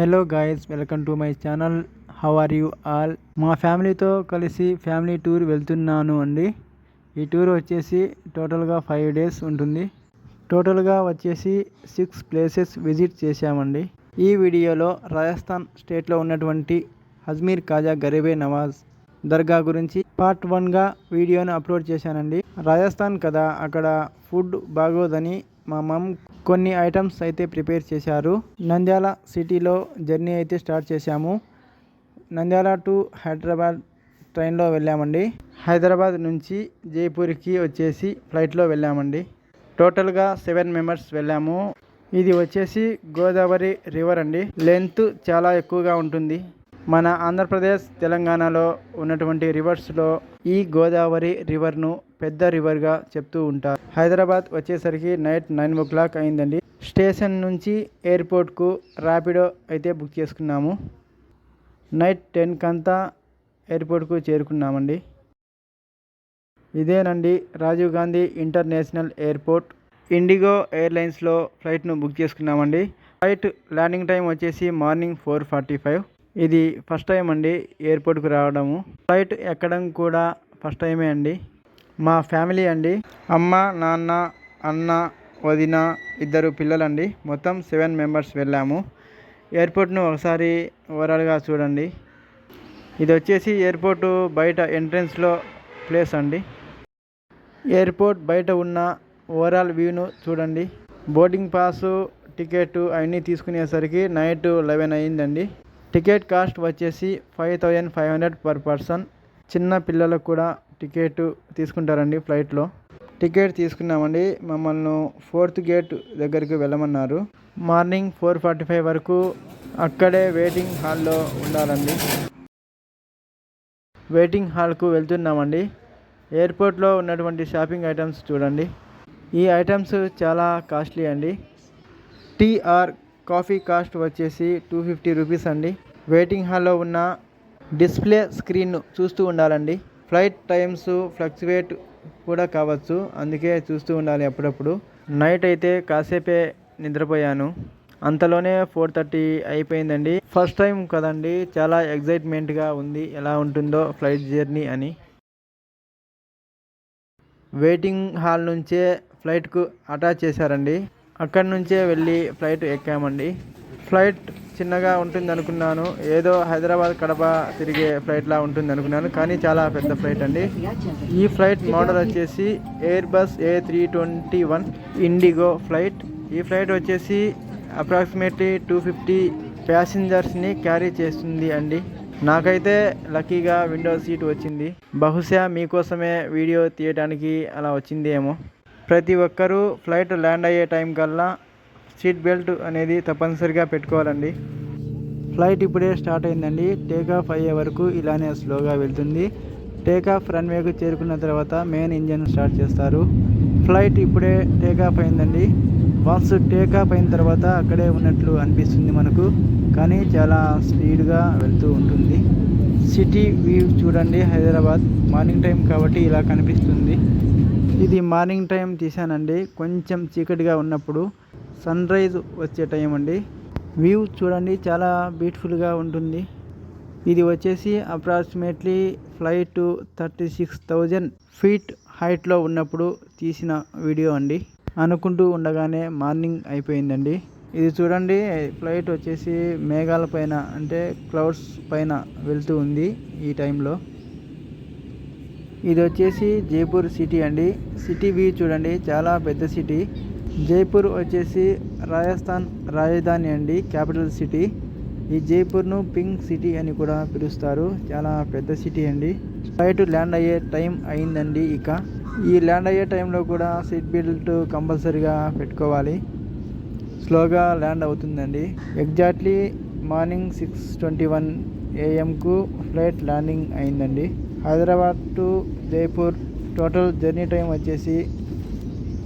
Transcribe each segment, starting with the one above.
Hello guys welcome to my channel how are you all మా ఫ్యామిలీతో కలిసి family tour వెళ్తున్నాను అండి. ఈ టూర్ వచ్చేసి టోటల్గా ఫైవ్ డేస్ ఉంటుంది. టోటల్గా వచ్చేసి సిక్స్ ప్లేసెస్ విజిట్ చేశామండి. ఈ వీడియోలో రాజస్థాన్ స్టేట్లో ఉన్నటువంటి అజ్మీర్ కాజా గరీబే నవాజ్ దర్గా గురించి పార్ట్ వన్గా వీడియోను అప్లోడ్ చేశానండి. రాజస్థాన్ కదా అక్కడ ఫుడ్ బాగోదని మా మమ్ కొన్ని ఐటమ్స్ అయితే ప్రిపేర్ చేశారు. నంద్యాల సిటీలో జర్నీ అయితే స్టార్ట్ చేశాము. నంద్యాల టు హైదరాబాద్ ట్రైన్లో వెళ్ళామండి. హైదరాబాద్ నుంచి జైపూర్కి వచ్చేసి ఫ్లైట్లో వెళ్ళామండి. టోటల్గా సెవెన్ మెంబర్స్ వెళ్ళాము. ఇది వచ్చేసి గోదావరి రివర్ అండి. లెంత్ చాలా ఎక్కువగా ఉంటుంది. మన ఆంధ్రప్రదేశ్ తెలంగాణలో ఉన్నటువంటి రివర్స్లో ఈ గోదావరి రివర్ను పెద్ద రివర్గా చెప్తూ ఉంటారు. హైదరాబాద్ వచ్చేసరికి నైట్ నైన్ ఓ క్లాక్ అయిందండి. స్టేషన్ నుంచి ఎయిర్పోర్ట్కు ర్యాపిడో అయితే బుక్ చేసుకున్నాము. నైట్ టెన్ కంతా ఎయిర్పోర్ట్కు చేరుకున్నామండి. ఇదేనండి రాజీవ్ గాంధీ ఇంటర్నేషనల్ ఎయిర్పోర్ట్ ఇండిగో ఎయిర్లైన్స్లో ఫ్లైట్ను బుక్ చేసుకున్నామండి. ఫ్లైట్ ల్యాండింగ్ టైం వచ్చేసి మార్నింగ్ ఫోర్ ఫార్టీ ఫైవ్ ఇది ఫస్ట్ టైం అండి ఎయిర్పోర్ట్కి రావడము. ఫ్లైట్ ఎక్కడం కూడా ఫస్ట్ టైమే అండి. మా ఫ్యామిలీ అండి. అమ్మ నాన్న అన్న వదిన ఇద్దరు పిల్లలండి. మొత్తం సెవెన్ మెంబర్స్ వెళ్ళాము. ఎయిర్పోర్ట్ను ఒకసారి ఓవరాల్గా చూడండి. ఇది వచ్చేసి ఎయిర్పోర్ట్ బయట ఎంట్రన్స్లో ప్లేస్ అండి. ఎయిర్పోర్ట్ బయట ఉన్న ఓవరాల్ వ్యూను చూడండి. బోర్డింగ్ పాసు టికెట్ అవన్నీ తీసుకునేసరికి నైట్ లెవెన్ అయ్యిందండి టికెట్ కాస్ట్ వచ్చేసి five thousand five hundred per person. చిన్న పిల్లలకు కూడా టికెట్ తీసుకుంటారండి ఫ్లైట్లో. టికెట్ తీసుకున్నామండి. మమ్మల్ని ఫోర్త్ గేట్ దగ్గరికి వెళ్ళమన్నారు. మార్నింగ్ ఫోర్ ఫార్టీ ఫైవ్ వరకు అక్కడే వెయిటింగ్ హాల్లో ఉండాలండి. వెయిటింగ్ హాల్కు వెళ్తున్నామండి. ఎయిర్పోర్ట్లో ఉన్నటువంటి షాపింగ్ ఐటమ్స్ చూడండి. ఈ ఐటమ్స్ చాలా కాస్ట్లీ అండి. టీఆర్ కాఫీ కాస్ట్ వచ్చేసి టూ ఫిఫ్టీ రూపీస్ అండి. వెయిటింగ్ హాల్లో ఉన్న డిస్ప్లే స్క్రీన్ చూస్తూ ఉండాలండి. ఫ్లైట్ టైమ్స్ ఫ్లక్చువేట్ కూడా కావచ్చు. అందుకే చూస్తూ ఉండాలి అప్పుడప్పుడు. నైట్ అయితే కాసేపే నిద్రపోయాను. అంతలోనే ఫోర్ థర్టీ అయిపోయిందండి. ఫస్ట్ టైం కదండి చాలా ఎగ్జైట్మెంట్గా ఉంది. ఎలా ఉంటుందో ఫ్లైట్ జర్నీ అని. వెయిటింగ్ హాల్ నుంచే ఫ్లైట్కు అటాచ్ చేశారండి. అక్కడి నుంచే వెళ్ళి ఫ్లైట్ ఎక్కామండి. ఫ్లైట్ చిన్నగా ఉంటుంది అనుకున్నాను ఏదో హైదరాబాద్ కడప తిరిగే ఫ్లైట్లా ఉంటుంది అనుకున్నాను కానీ చాలా పెద్ద ఫ్లైట్ అండి. ఈ ఫ్లైట్ మోడల్ వచ్చేసి Airbus A three twenty one IndiGo flight. ఈ ఫ్లైట్ వచ్చేసి అప్రాక్సిమేట్లీ టూ ఫిఫ్టీ ప్యాసింజర్స్ని క్యారీ చేస్తుంది అండి. నాకైతే లక్కీగా విండో సీట్ వచ్చింది. బహుశా మీకోసమే వీడియో తీయడానికి అలా వచ్చిందేమో. ప్రతి ఒక్కరూ ఫ్లైట్ ల్యాండ్ అయ్యే టైం కల్లా సీట్ బెల్ట్ అనేది తప్పనిసరిగా పెట్టుకోవాలండి. ఫ్లైట్ ఇప్పుడే స్టార్ట్ అయిందండి. టేకాఫ్ అయ్యే వరకు ఇలానే స్లోగా వెళ్తుంది. టేకాఫ్ రన్వేకు చేరుకున్న తర్వాత మెయిన్ ఇంజన్ స్టార్ట్ చేస్తారు. ఫ్లైట్ ఇప్పుడే టేకాఫ్ అయిందండి. వన్స్ టేకాఫ్ అయిన తర్వాత అక్కడే ఉన్నట్లు అనిపిస్తుంది మనకు. కానీ చాలా స్పీడ్గా వెళ్తూ ఉంటుంది. సిటీ వ్యూ చూడండి హైదరాబాద్. మార్నింగ్ టైం కాబట్టి ఇలా కనిపిస్తుంది. ఇది మార్నింగ్ టైం తీసానండి కొంచెం చీకటిగా ఉన్నప్పుడు సన్ రైజ్ వచ్చే టైం అండి. వ్యూ చూడండి చాలా బ్యూటిఫుల్గా ఉంటుంది. ఇది వచ్చేసి approximately flight thirty six thousand feet హైట్లో ఉన్నప్పుడు తీసిన వీడియో అండి. అనుకుంటూ ఉండగానే మార్నింగ్ అయిపోయిందండి. ఇది చూడండి ఫ్లైట్ వచ్చేసి మేఘాల పైన అంటే క్లౌడ్స్ పైన వెళ్తూ ఉంది ఈ టైంలో. ఇది వచ్చేసి జైపూర్ సిటీ అండి. సిటీ వ్యూ చూడండి చాలా పెద్ద సిటీ. జైపూర్ వచ్చేసి రాజస్థాన్ రాజధాని అండి క్యాపిటల్ సిటీ. ఈ జైపూర్ను పింక్ సిటీ అని కూడా పిలుస్తారు. చాలా పెద్ద సిటీ అండి. ఫ్లైట్ ల్యాండ్ అయ్యే టైం అయిందండి ఇక. ఈ ల్యాండ్ అయ్యే టైంలో కూడా సీట్ బెల్ట్ కంపల్సరీగా పెట్టుకోవాలి. స్లోగా ల్యాండ్ అవుతుందండి. Exactly morning six twenty one ఏఎంకు flight landing అయిందండి. Hyderabad to Jaipur total journey time వచ్చేసి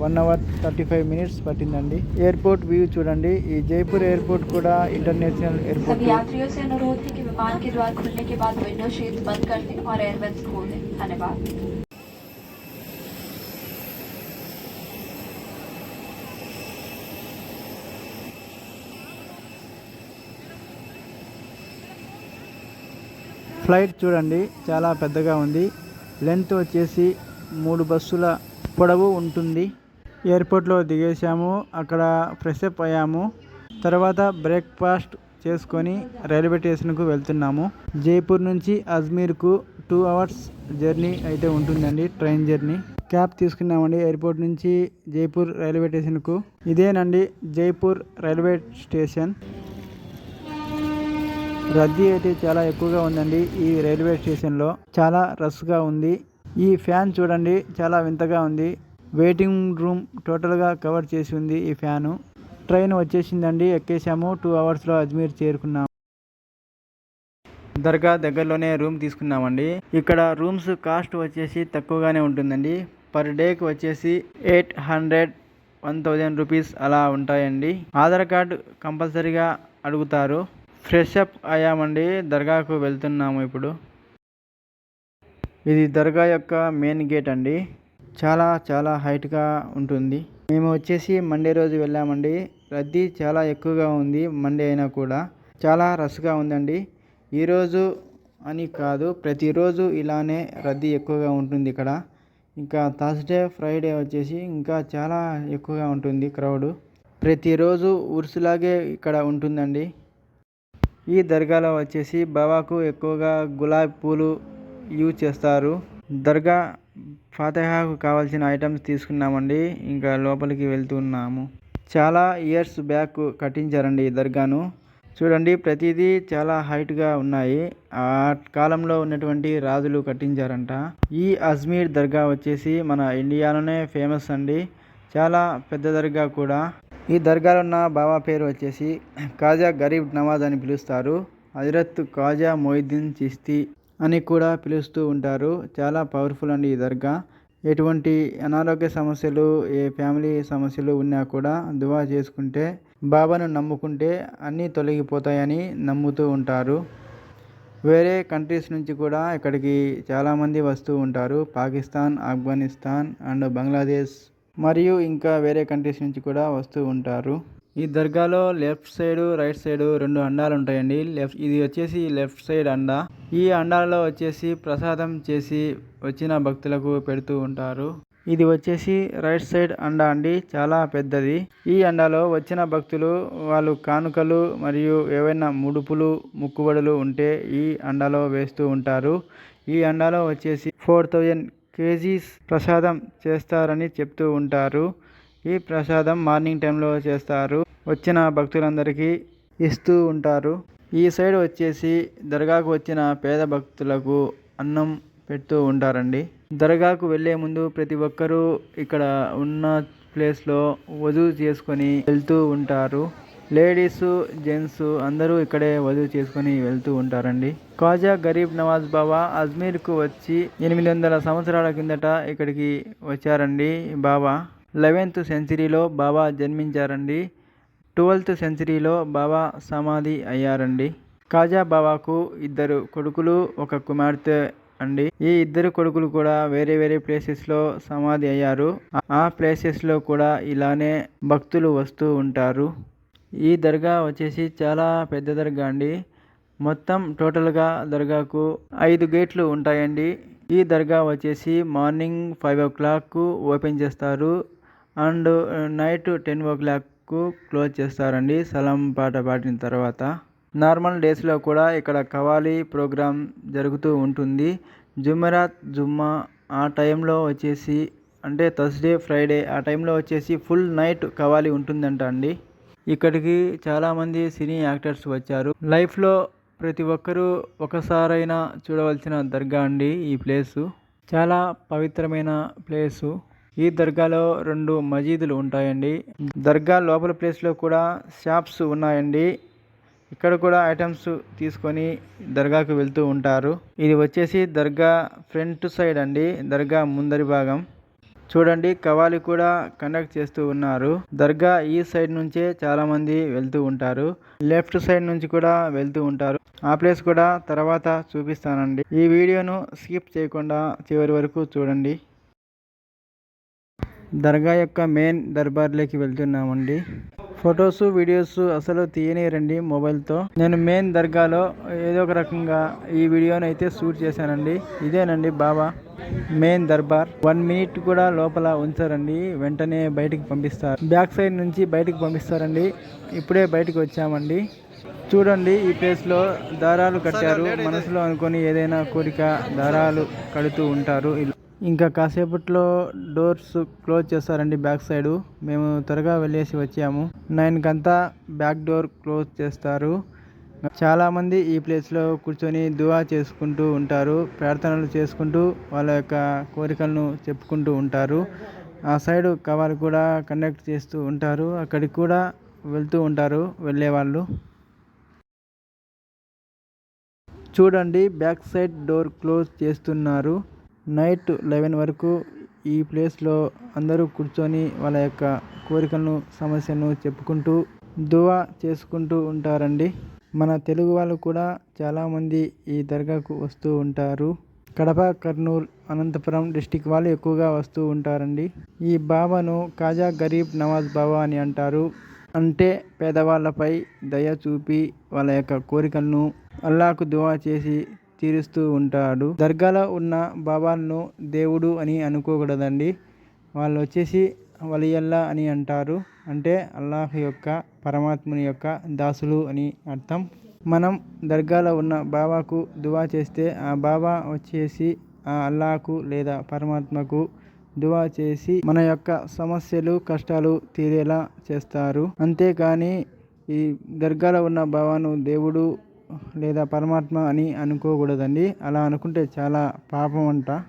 one hour thirty five minutes పట్టిందండి ఎయిర్పోర్ట్ వ్యూ చూడండి ఈ జైపూర్ ఎయిర్పోర్ట్ కూడా ఇంటర్నేషనల్ ఎయిర్పోర్ట్ सभी यात्रियों से अनुरोध है कि विमान के द्वार खुलने के बाद विंडो शीट्स बंद कर दें और एयरवेंट्स खोल दें धन्यवाद ఫ్లైట్ చూడండి చాలా పెద్దగా ఉంది. లెంత్ వచ్చేసి మూడు బస్సుల పొడవు ఉంటుంది. ఎయిర్పోర్ట్లో దిగేసాము అక్కడ ఫ్రెష్ అప్ అయ్యాము. తర్వాత బ్రేక్ఫాస్ట్ చేసుకొని రైల్వే స్టేషన్కు వెళ్తున్నాము. జైపూర్ నుంచి అజ్మీర్కు టూ అవర్స్ జర్నీ అయితే ఉంటుందండి ట్రైన్ జర్నీ. క్యాబ్ తీసుకున్నామండి ఎయిర్పోర్ట్ నుంచి జైపూర్ రైల్వే స్టేషన్కు. ఇదేనండి జైపూర్ రైల్వే స్టేషన్. రద్దీ అయితే చాలా ఎక్కువగా ఉందండి ఈ రైల్వే స్టేషన్లో. చాలా రష్గా ఉంది. ఈ ఫ్యాన్ చూడండి చాలా వింతగా ఉంది. వెయిటింగ్ రూమ్ టోటల్గా కవర్ చేసి ఉంది ఈ ఫ్యాను. ట్రైన్ వచ్చేసిందండి ఎక్కేసాము టూ అవర్స్లో అజ్మీర్ చేరుకున్నాము. దర్గా దగ్గరలోనే రూమ్ తీసుకున్నామండి. ఇక్కడ రూమ్స్ కాస్ట్ వచ్చేసి తక్కువగానే ఉంటుందండి. పర్ డేకి వచ్చేసి eight hundred one thousand rupees అలా ఉంటాయండి. ఆధార్ కార్డు కంపల్సరీగా అడుగుతారు. ఫ్రెష్ అప్ అయ్యామండి దర్గాకు వెళ్తున్నాము ఇప్పుడు. ఇది దర్గా యొక్క మెయిన్ గేట్ అండి. చాలా చాలా హైట్గా ఉంటుంది. మేము వచ్చేసి మండే రోజు వెళ్ళామండి. రద్దీ చాలా ఎక్కువగా ఉంది మండే అయినా కూడా. చాలా రష్గా ఉందండి. ఈరోజు అని కాదు ప్రతిరోజు ఇలానే రద్దీ ఎక్కువగా ఉంటుంది ఇక్కడ. ఇంకా థర్స్డే ఫ్రైడే వచ్చేసి ఇంకా చాలా ఎక్కువగా ఉంటుంది క్రౌడ్. ప్రతిరోజు ఉరుసులాగే ఇక్కడ ఉంటుందండి. ఈ దర్గాలో వచ్చేసి బాబాకు ఎక్కువగా గులాబీ పూలు యూజ్ చేస్తారు. దర్గా ఫాతేహాకు కావాల్సిన ఐటమ్స్ తీసుకున్నామండి. ఇంకా లోపలికి వెళ్తున్నాము. చాలా ఇయర్స్ బ్యాక్ కట్టించారండి ఈ దర్గాను. చూడండి ప్రతిదీ చాలా హైట్గా ఉన్నాయి. ఆ కాలంలో ఉన్నటువంటి రాజులు కట్టించారంట. ఈ అజ్మీర్ దర్గా వచ్చేసి మన ఇండియాలోనే ఫేమస్ అండి. చాలా పెద్ద దర్గా కూడా. ఈ దర్గాలో ఉన్న బాబా పేరు వచ్చేసి కాజా గరీబ్ నవాజ్ అని పిలుస్తారు. హజరత్ కాజా మొయిద్దీన్ చిస్తి అని కూడా పిలుస్తూ ఉంటారు. చాలా పవర్ఫుల్ అండి ఈ దర్గా. ఎటువంటి అనారోగ్య సమస్యలు ఏ ఫ్యామిలీ సమస్యలు ఉన్నా కూడా దువా చేసుకుంటే బాబాను నమ్ముకుంటే అన్నీ తొలగిపోతాయని నమ్ముతూ ఉంటారు. వేరే కంట్రీస్ నుంచి కూడా ఇక్కడికి చాలామంది వస్తూ ఉంటారు. పాకిస్తాన్ ఆఫ్ఘనిస్తాన్ అండ్ బంగ్లాదేశ్. మరియు ఇంకా వేరే కంట్రీస్ నుంచి కూడా వస్తూ ఉంటారు. ఈ దర్గాలో లెఫ్ట్ సైడ్ రైట్ సైడ్ రెండు అండాలు ఉంటాయండి లెఫ్ట్ ఇది వచ్చేసి లెఫ్ట్ సైడ్ అండా. ఈ అండాలలో వచ్చేసి ప్రసాదం చేసి వచ్చిన భక్తులకు పెడుతూ ఉంటారు. ఇది వచ్చేసి రైట్ సైడ్ అండా అండి. చాలా పెద్దది. ఈ అండాలో వచ్చిన భక్తులు వాళ్ళు కానుకలు మరియు ఏవైనా ముడుపులు ముక్కుబడులు ఉంటే ఈ అండాలో వేస్తూ ఉంటారు. ఈ అండాలో వచ్చేసి ఫోర్ థౌజండ్ కేజీస్ ప్రసాదం చేస్తారని చెప్తూ ఉంటారు. ఈ ప్రసాదం మార్నింగ్ టైంలో చేస్తారు. వచ్చిన భక్తులందరికీ ఇస్తూ ఉంటారు. ఈ సైడ్ వచ్చేసి దర్గాకు వచ్చిన పేద భక్తులకు అన్నం పెడుతూ ఉంటారండి. దర్గాకు వెళ్ళే ముందు ప్రతి ఒక్కరూ ఇక్కడ ఉన్న ప్లేస్లో వధువు చేసుకొని వెళ్తూ ఉంటారు. లేడీస్ జెంట్స్ అందరూ ఇక్కడే వధువు చేసుకొని వెళ్తూ ఉంటారండి. కాజా గరీబ్ నవాజ్ బాబా అజ్మీర్కు వచ్చి ఎనిమిది వందల సంవత్సరాల కిందట ఇక్కడికి వచ్చారండి బాబా. లెవెన్త్ సెంచరీలో బాబా జన్మించారండి. ట్వెల్త్ సెంచరీలో బాబా సమాధి అయ్యారండి. కాజా బాబాకు ఇద్దరు కొడుకులు ఒక కుమార్తె అండి. ఈ ఇద్దరు కొడుకులు కూడా వేరే వేరే ప్లేసెస్లో సమాధి అయ్యారు. ఆ ప్లేసెస్లో కూడా ఇలానే భక్తులు వస్తూ ఉంటారు. ఈ దర్గా వచ్చేసి చాలా పెద్ద దర్గా అండి. మొత్తం టోటల్గా దర్గాకు ఐదు గేట్లు ఉంటాయండి. ఈ దర్గా వచ్చేసి మార్నింగ్ ఫైవ్ ఓ క్లాక్కు ఓపెన్ చేస్తారు. అండ్ నైట్ టెన్ ఓ క్లాక్కు క్లోజ్ చేస్తారండి సలాం పాట పాడిన తర్వాత. నార్మల్ డేస్లో కూడా ఇక్కడ కవాలి ప్రోగ్రాం జరుగుతూ ఉంటుంది. జుమెరాత్ జుమ్మా ఆ టైంలో వచ్చేసి అంటే థర్స్డే ఫ్రైడే ఆ టైంలో వచ్చేసి ఫుల్ నైట్ కవాలి ఉంటుందంట అండి. ఇక్కడికి చాలామంది సినీ యాక్టర్స్ వచ్చారు. లైఫ్లో ప్రతి ఒక్కరూ ఒకసారైనా చూడవలసిన దర్గా అండి ఈ ప్లేసు. చాలా పవిత్రమైన ప్లేసు. ఈ దర్గాలో రెండు మసీదులు ఉంటాయండి. దర్గా లోపల ప్లేస్లో కూడా షాప్స్ ఉన్నాయండి. ఇక్కడ కూడా ఐటమ్స్ తీసుకొని దర్గాకు వెళ్తూ ఉంటారు. ఇది వచ్చేసి దర్గా ఫ్రంట్ సైడ్ అండి. దర్గా ముందరి భాగం. చూడండి కవాలి కూడా కండక్ట్ చేస్తూ ఉన్నారు. దర్గా ఈ సైడ్ నుంచే చాలా మంది వెళ్తూ ఉంటారు. లెఫ్ట్ సైడ్ నుంచి కూడా వెళ్తూ ఉంటారు. ఆ ప్లేస్ కూడా తర్వాత చూపిస్తానండి. ఈ వీడియోను స్కిప్ చేయకుండా చివరి వరకు చూడండి. దర్గా యొక్క మెయిన్ దర్బార్లోకి వెళ్తున్నామండి. ఫొటోస్ వీడియోస్ అసలు తీయనిరండి మొబైల్తో. నేను మెయిన్ దర్గాలో ఏదో ఒక రకంగా ఈ వీడియోని అయితే షూట్ చేశానండి. ఇదేనండి బాబా మెయిన్ దర్బార్. వన్ మినిట్ కూడా లోపల ఉంచారండి. వెంటనే బయటికి పంపిస్తారు. బ్యాక్ సైడ్ నుంచి బయటికి పంపిస్తారండి. ఇప్పుడే బయటకు వచ్చామండి. చూడండి ఈ ప్లేస్లో దారాలు కట్టారు. మనసులో అనుకొని ఏదైనా కోరిక దారాలు కడుతూ ఉంటారు. ఇలా. ఇంకా కాసేపట్లో డోర్స్ క్లోజ్ చేస్తారండి బ్యాక్ సైడ్. మేము త్వరగా వెళ్ళేసి వచ్చాము. నైన్కంతా బ్యాక్ డోర్ క్లోజ్ చేస్తారు. చాలామంది ఈ ప్లేస్లో కూర్చొని దువా చేసుకుంటూ ఉంటారు. ప్రార్థనలు చేసుకుంటూ వాళ్ళ యొక్క కోరికలను చెప్పుకుంటూ ఉంటారు. ఆ సైడ్ కవర్ కూడా కండక్ట్ చేస్తూ ఉంటారు. అక్కడికి కూడా వెళ్తూ ఉంటారు వెళ్ళే వాళ్ళు. చూడండి బ్యాక్ సైడ్ డోర్ క్లోజ్ చేస్తున్నారు. నైట్ లెవెన్ వరకు ఈ ప్లేస్లో అందరూ కూర్చొని వాళ్ళ యొక్క కోరికలను సమస్యను చెప్పుకుంటూ దువా చేసుకుంటూ ఉంటారండి. మన తెలుగు వాళ్ళు కూడా చాలామంది ఈ దర్గాకు వస్తూ ఉంటారు. కడప కర్నూలు అనంతపురం డిస్టిక్ వాళ్ళు ఎక్కువగా వస్తూ ఉంటారండి. ఈ బాబాను కాజా గరీబ్ నవాజ్ బాబా అని అంటారు. అంటే పేదవాళ్ళపై దయ చూపి వాళ్ళ యొక్క కోరికలను అల్లాకు దువా చేసి తీరుస్తూ ఉంటాడు. దర్గాలో ఉన్న బాబాలను దేవుడు అని అనుకోకూడదండి. వాళ్ళు వచ్చేసి వలియల్లా అని అంటారు. అంటే అల్లాహ్ యొక్క పరమాత్ముని యొక్క దాసులు అని అర్థం. మనం దర్గాలో ఉన్న బాబాకు దువా చేస్తే ఆ బాబా వచ్చేసి ఆ అల్లాకు లేదా పరమాత్మకు దువా చేసి మన యొక్క సమస్యలు కష్టాలు తీరేలా చేస్తారు. అంతేకాని ఈ దర్గాలో ఉన్న బాబాను దేవుడు లేదా పరమాత్మ అని అనుకోకూడదండి. అలా అనుకుంటే చాలా పాపం అంట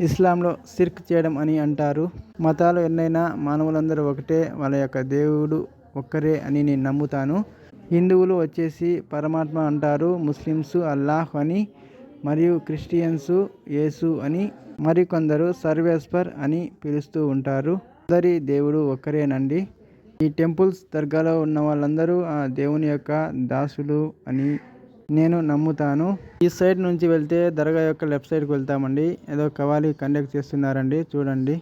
ఇస్లాంలో సిర్క్ చేయడం అని అంటారు. మతాలు ఎన్నైనా మానవులందరూ ఒకటే వాళ్ళ యొక్క దేవుడు ఒక్కరే అని నేను నమ్ముతాను. హిందువులు వచ్చేసి పరమాత్మ అంటారు ముస్లిమ్స్ అల్లాహ్ అని మరియు క్రిస్టియన్స్ యేసు అని మరికొందరు సర్వేస్పర్ అని పిలుస్తూ ఉంటారు. అందరి దేవుడు ఒక్కరేనండి. ఈ టెంపుల్స్ దర్గాలో ఉన్న వాళ్ళందరూ ఆ దేవుని యొక్క దాసులు అని నేను నమ్ముతాను. ఈ సైడ్ నుంచి వెళ్తే దర్గా యొక్క లెఫ్ట్ సైడ్కి వెళ్తామండి. ఏదో కవాలి కండక్ట్ చేస్తున్నారండి. చూడండి.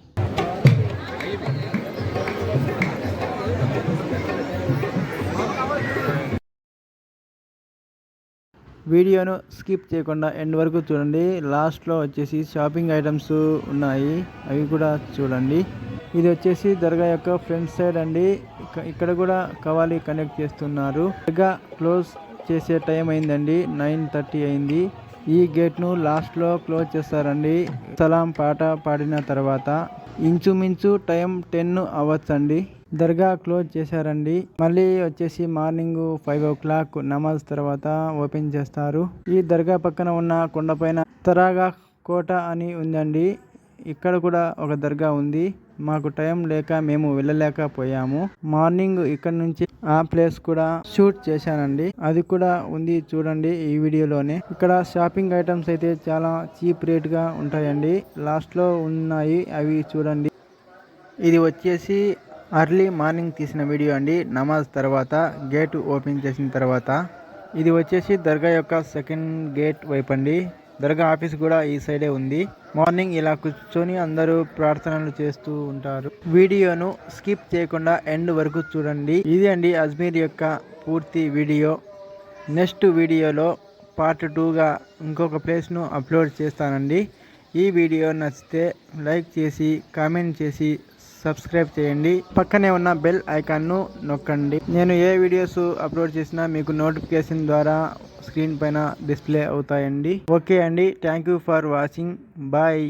వీడియోను స్కిప్ చేయకుండా ఎండ్ వరకు చూడండి. లాస్ట్లో వచ్చేసి షాపింగ్ ఐటమ్స్ ఉన్నాయి. అవి కూడా చూడండి. ఇది వచ్చేసి దర్గా యొక్క ఫ్రంట్ సైడ్ అండి. ఇక్కడ కూడా కవాలి కనెక్ట్ చేస్తున్నారు. దర్గా క్లోజ్ చేసే టైం అయిందండి. నైన్ థర్టీ అయింది. ఈ గేట్ను లాస్ట్లో క్లోజ్ చేస్తారండి. సలాం పాట పాడిన తర్వాత ఇంచుమించు టైం టెన్ అవ్వచ్చండి. దర్గా క్లోజ్ చేశారండి. మళ్ళీ వచ్చేసి మార్నింగ్ ఫైవ్ ఓ క్లాక్ నమాజ్ తర్వాత ఓపెన్ చేస్తారు. ఈ దర్గా పక్కన ఉన్న కొండపైన తరాగా కోట అని ఉందండి. ఇక్కడ కూడా ఒక దర్గా ఉంది. మాకు టైం లేక మేము వెళ్ళలేకపోయాము. మార్నింగ్ ఇక్కడ నుంచి ఆ ప్లేస్ కూడా షూట్ చేశానండి. అది కూడా ఉంది చూడండి ఈ వీడియోలోనే. ఇక్కడ షాపింగ్ ఐటమ్స్ అయితే చాలా చీప్ రేట్గా ఉంటాయండి. లాస్ట్లో ఉన్నాయి అవి చూడండి. ఇది వచ్చేసి అర్లీ మార్నింగ్ తీసిన వీడియో అండి. నమాజ్ తర్వాత గేట్ ఓపెన్ చేసిన తర్వాత. ఇది వచ్చేసి దర్గా యొక్క సెకండ్ గేట్ వైపు అండి. దర్గా ఆఫీస్ కూడా ఈ సైడే ఉంది. మార్నింగ్ ఇలా కూర్చొని అందరూ ప్రార్థనలు చేస్తూ ఉంటారు. వీడియోను స్కిప్ చేయకుండా ఎండ్ వరకు చూడండి. ఇది అండి అజ్మీర్ యొక్క పూర్తి వీడియో. నెక్స్ట్ వీడియోలో పార్ట్ టూగా ఇంకొక ప్లేస్ను అప్లోడ్ చేస్తానండి. ఈ వీడియో నచ్చితే లైక్ చేసి కామెంట్ చేసి సబ్స్క్రైబ్ చేయండి. పక్కనే ఉన్న బెల్ ఐకాన్ను నొక్కండి. నేను ఏ వీడియోస్ అప్లోడ్ చేసినా మీకు నోటిఫికేషన్ ద్వారా స్క్రీన్ పైన డిస్ప్లే అవుతాయండి. ఓకే అండి. Thank you for watching. Bye.